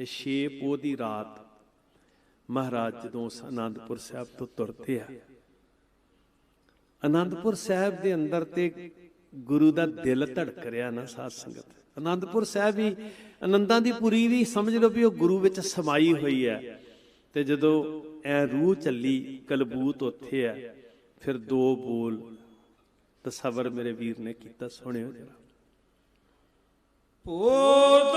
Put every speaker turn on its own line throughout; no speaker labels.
ਇਹ ਛੇ ਪੋਹ ਦੀ ਰਾਤ ਮਹਾਰਾਜ ਜਦੋਂ ਉਸ ਆਨੰਦਪੁਰ ਸਾਹਿਬ ਤੋਂ ਤੁਰਦੇ ਆ ਆਨੰਦਪੁਰ ਸਾਹਿਬ ਦੇ ਅੰਦਰ ਤੇ ਗੁਰੂ ਦਾ ਦਿਲ ਧੜਕ ਰਿਹਾ ਨਾ ਸਾਧ ਸੰਗਤ। ਆਨੰਦਪੁਰ ਸਾਹਿਬ ਵੀ ਆਨੰਦਾਂ ਦੀ ਪੁਰੀ ਵੀ ਸਮਝ ਲਓ ਵੀ ਉਹ ਗੁਰੂ ਵਿੱਚ ਸਮਾਈ ਹੋਈ ਹੈ ਤੇ ਜਦੋਂ ਐ ਰੂਹ ਚੱਲੀ ਕਲਬੂਤ ਉੱਥੇ ਆ, ਫਿਰ ਦੋ ਬੋਲ ਤਸਵਰ ਮੇਰੇ ਵੀਰ ਨੇ ਕੀਤਾ, ਸੁਣਿਓ ਜਰਾ।
ਪੋਦਾ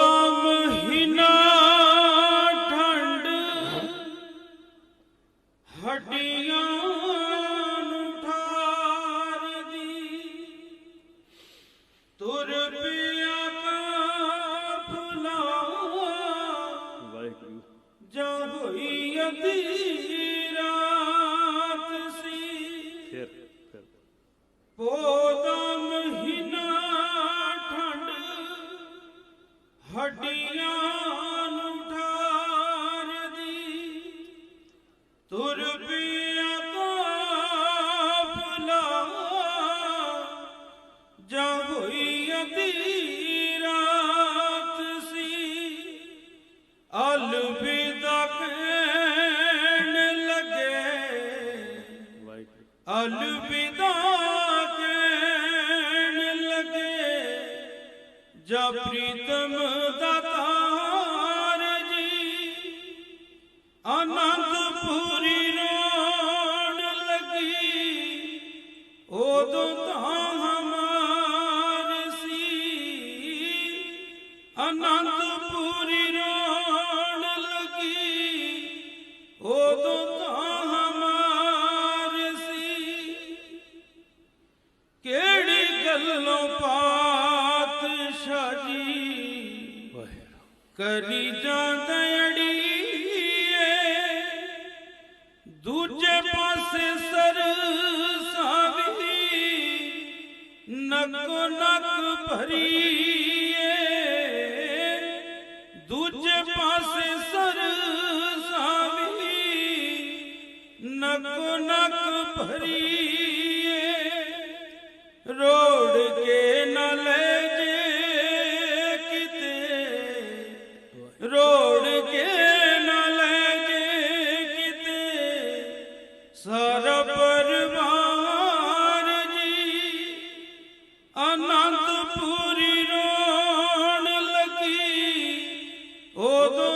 ਅੱਧੀ ਰਾਤ ਸੀ
ਫਿਰ ਫਿਰ
ਪੋਦਾ ਮਹੀਨਾ ਠੰਡ ਹੱਡੀਆਂ ਨੂੰ ਠਾਰਦੀ ਤੁਰ ਪਿਆ ਅਲਵਿਦਾ ਕਹਿਣ ਲੱਗੇ ਜਾ ਪ੍ਰੀਤਮ ਪਾਤਸ਼ਾਹ ਜੀ। ਕਰੀ ਜਾਂਦਾ ਦੂਜੇ ਪਾਸੇ ਸਰ ਸਾਵੀ ਨਕੋ ਨਕ ਭਰੀਏ। ਦੂਜੇ ਪਾਸੇ ਸਰ ਸਾਵੀ ਨਕੋ ਨਕ ਭਰੀਏ। ਸਰਬ ਪਰਵਾਰ ਜੀ ਅਨੰਦਪੁਰੀ ਰੋਣ ਲੱਗੀ। ਉਦੋਂ